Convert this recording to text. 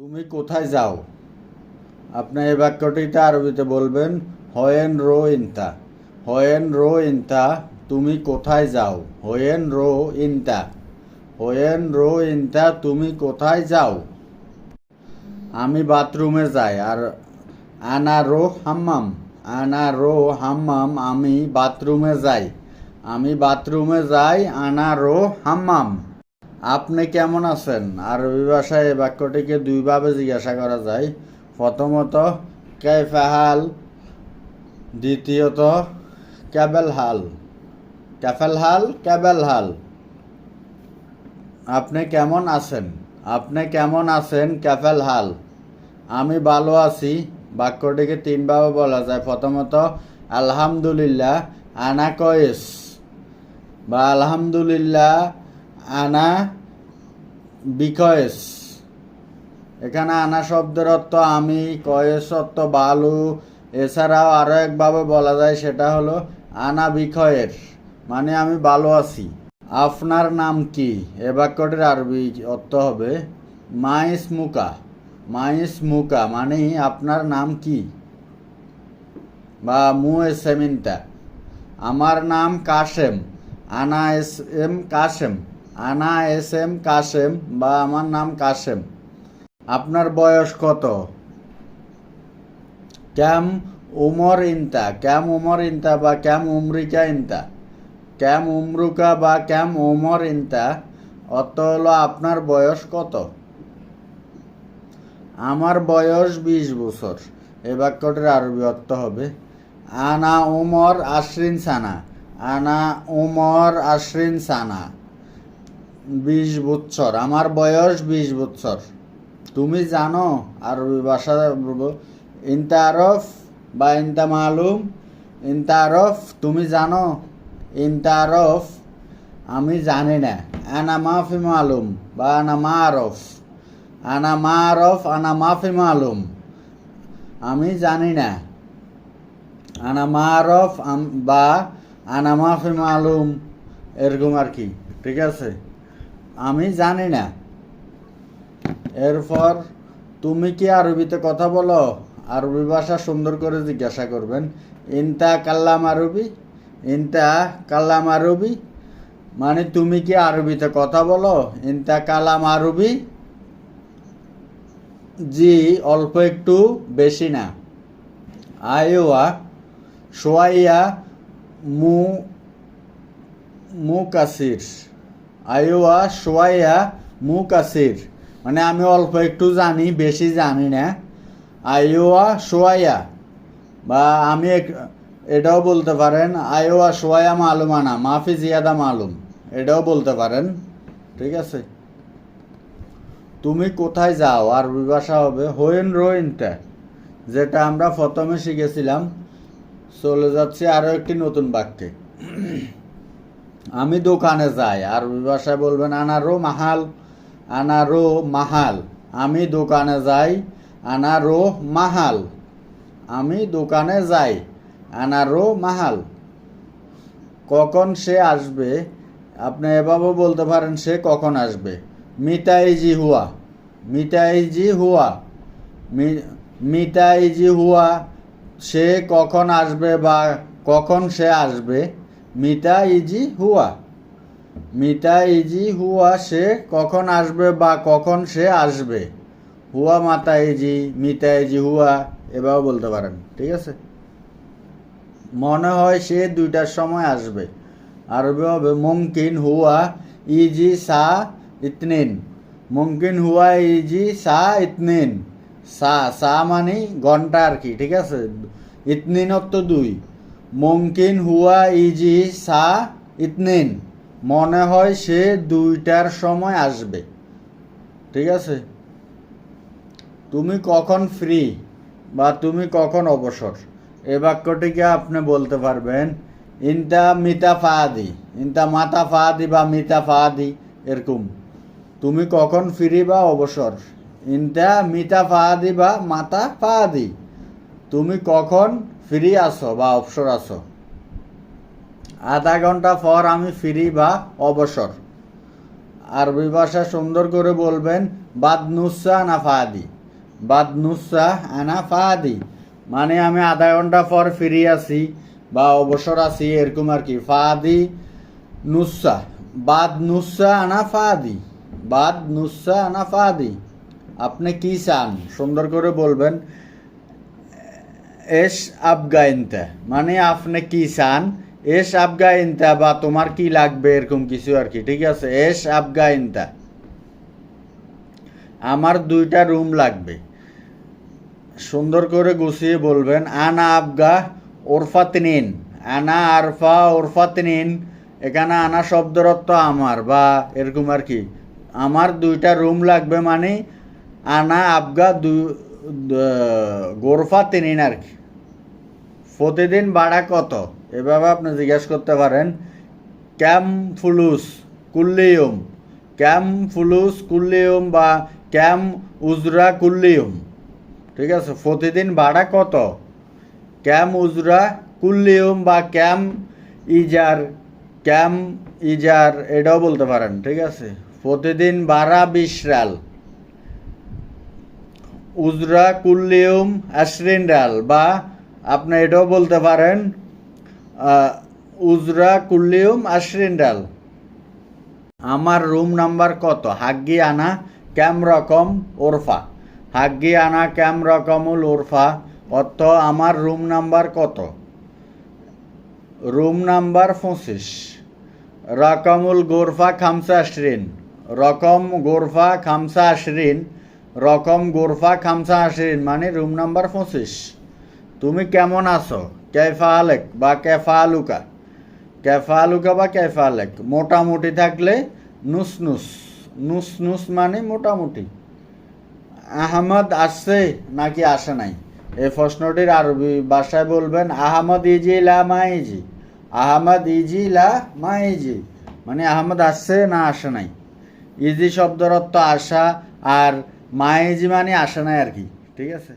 তুমি কোথায় যাও? আপনি এই বাক্যটিতে আরবিতে বলবেন, হয়েন রো ইনতা। হয়েন রো ইনতা, তুমি কোথায় যাও? হয়েন রো ইনতা। হয়েন রো ইনতা, তুমি কোথায় যাও? আমি বাথরুমে যাই। আর আনা রো হাম্মাম। আনা রো হাম্মাম, আমি বাথরুমে যাই। আমি বাথরুমে যাই, আনা রো হাম্মাম। আপনি কেমন আছেন? আরবি ভাষায় এই বাক্যটিকে দুইভাবে জিজ্ঞাসা করা যায়। প্রথমত কেফাহাল দ্বিতীয়ত ক্যাবেল হাল? ক্যাফেল হাল? ক্যাবেল হাল? আপনি কেমন আছেন? আপনি কেমন আছেন? ক্যাফেল হাল? আমি ভালো আছি। বাক্যটিকে তিনভাবে বলা যায়। প্রথমত, আলহামদুলিল্লাহ, আনা কয়েস। বা, আলহামদুলিল্লাহ, আনা বিকয়েস। এখানে আনা শব্দের অর্থ আমি, কয়েস অর্থ বালু। এছাড়াও আরও একভাবে বলা যায়, সেটা হলো আনা বিকয়ের মানে আমি ভালো আছি। আপনার নাম কি? এ বাক্যটির আরবি অর্থ হবে, মাইস মুকা। মাইস মুকা মানে আপনার নাম কি? বা মু এস এমিনটা আমার নাম কাশেম। আনা এস এম কাশেম। আনা এস এম কাশেম বা আমার নাম কাশেম। আপনার বয়স কত? ক্যাম উমর ইনতা, ক্যাম উমর ইনতা বা ক্যাম উমরিকা ইনতা? ক্যাম উমরুকা বা ক্যাম উমর ইনতা অত হলো আপনার বয়স কত? আমার বয়স বিশ বছর। এ বাক্যটির আরবি অর্থ হবে, আনা উমর আশ্রিন সানা, আনা উমর আশ্রিন সানা। বিশ বৎসর, আমার বয়স বিশ বৎসর। তুমি জানো আরবি ভাষা বলব ইনতা আরফ বা ইনতা মালুম ইনতা আরফ তুমি জানো ইনতা আরফ আমি জানি না। আনা মাফি মালুম বা আনা মা আরফ আনা মা আরফ আনা মাফি মালুম। আমি জানি না। আনা মা আরফ আম- বা আনা মাফি মালুম, এরকম আর কি। ঠিক আছে? আমি জানি না। এরপর তুমি কি আরবিতে কথা বলো? আরবি ভাষা সুন্দর করে জিজ্ঞাসা করবেন। ইনতা কাল্লাম আরবি? ইনতা কাল্লাম আরবি? মানে তুমি কি আরবিতে কথা বলো? ইনতা কালাম আরবি? জি, অল্প একটু বেশি না। আয়োয়া সোয়াইয়া, মু মুকাসির আয়োয়া সোয়াইয়া মুকাসির মানে আমি অল্প একটু জানি, বেশি জানি না। আয়োয়া সোয়াইয়া। বা আমি এটাও বলতে পারেন আয়োয়া সোয়াইয়া মালুমানা মাফি জিয়াদা মালুম। এটাও বলতে পারেন। ঠিক আছে? তুমি কোথায় যাও? আরবি ভাষা হবে? হোয়েন রোয়েনটা, যেটা আমরা প্রথমে শিখেছিলাম। চলে যাচ্ছি আরও একটি নতুন বাক্যে। আমি দোকানে যাই, আর ভাষায় বলবেন আনারো মাহাল আনারো মাহাল। আমি দোকানে যাই আনারো মাহাল। আমি দোকানে যাই আনারো মাহাল। কখন সে আসবে? আপনি এভাবে বলতে পারেন, সে কখন আসবে? মিতাইজি হুয়া মিতাইজি হুয়া মিতাইজি হুয়া, সে কখন আসবে বা কখন সে আসবে? মিতা ইজি হুয়া। মিতা ইজি হুয়া সে কখন আসবে বা কখন সে আসবে? হুয়া মাতা ইজি মিতা ইজি হুয়া, এভাবে বলতে পারেন, ঠিক আছে? মনে হয় সে দুইটার সময় আসবে। আরবি হবে মুমকিন হুয়া ইজি সা ইতনিন। মুমকিন হুয়া ইজি সা ইতনিন। সা সা মানে ঘণ্টা আর কি, ঠিক আছে? ইতনিন অর্থ দুই। মুমকিন হুয়া ইজি সা ইতনিন। মনে হয় সে দুইটার সময় আসবে। ঠিক আছে? তুমি কখন ফ্রি বা তুমি কখন অবসর? এ বাক্যটিকে আপনি বলতে পারবেন ইনটা মিতা ফাদি ইনটা মাতা ফাদি বা মিতা ফাদি এরকম। তুমি কখন ফ্রি বা অবসর? ইনটা মিতা ফাদি বা মাতা ফাদি। তুমি কখন ফ্রি আসো বা অবসর আসো আধা ঘণ্টা পর আমি ফ্রি বা অবসর। আরবি ভাষা সুন্দর করে বলবেন বাদ নুসা আনা ফাদি। বাদ নুসা আনা ফাদি। মানে আমি আধা ঘণ্টা পর ফিরে আসি বা অবসর আছি, এরকম আর কি। ফাদি নুসা। বাদ নুসা আনা ফাদি। বাদ নুসা আনা ফাদি। আপনি কি চান? সুন্দর করে বলবেন এস আফগাইনতা। মানে আপনি কি চান? এস আফগাইনতা বা তোমার কি লাগবে এরকম কিছু আর কি, ঠিক আছে? এস আফগাইনতা। আমার দুইটা রুম লাগবে। সুন্দর করে গুছিয়ে বলবেন, আনা আফগা আবগা ওরফাতনিন। আনা আরফা ওরফাতনিন, এখানে আনা শব্দের অর্থ আমার বা এরকম আর কি। আমার দুইটা রুম লাগবে মানে আনা আবগা দু গোরফা তিনিন আর কি। প্রতিদিন ভাড়া কত? এভাবে আপনি জিজ্ঞেস করতে পারেন। ক্যাম ফুলুস কুল্লিয়ম। ক্যাম ফুলুস কুল্লিয়ম বা ক্যাম উজরা, কুল্লিয়ম। ঠিক আছে? প্রতিদিন ভাড়া কত? ক্যাম উজরা, কুল্লিয়ম বা ক্যাম ইজার। ক্যাম ইজার, এটাও বলতে পারেন, ঠিক আছে? প্রতিদিন ভাড়া বিশ রাল উজরা, কুল্লিয়ম আশরিন রাল বা আপনি এটাও বলতে পারেন উজরা কুল্লিউম আশরিন রাল আমার রুম নাম্বার কত? হাগ্গি আনা ক্যাম রকম ওরফা। হাগ্গি আনা ক্যাম রকমুল ওরফা। অর্থ, আমার রুম নাম্বার কত? রুম নাম্বার পঁচিশ। রকমুল গোরফা, খামসা, আশরিন। রকম গোরফা, খামসা, আশরিন। রকম গোরফা, খামসা, আশরিন। মানে রুম নাম্বার পঁচিশ। তুমি কেমন আছো? কেফা আলেক বা কেফা আলুকা? কেফা আলুকা বা কেফা আলেক? মোটামুটি থাকলে নুস নুস নুস নুস মানে মোটামুটি। আহমদ আসছে নাকি আসে নাই? এই প্রশ্নটির আরবি ভাষায় বলবেন, আহমদ ইজি লা মাইজি আহমদ ইজি লা মাইজি মানে আহমদ আসছে না আসে নাই? ইজি শব্দের অর্থ আসা আর মাইজি মানে আসে নাই আর কি। ঠিক আছে?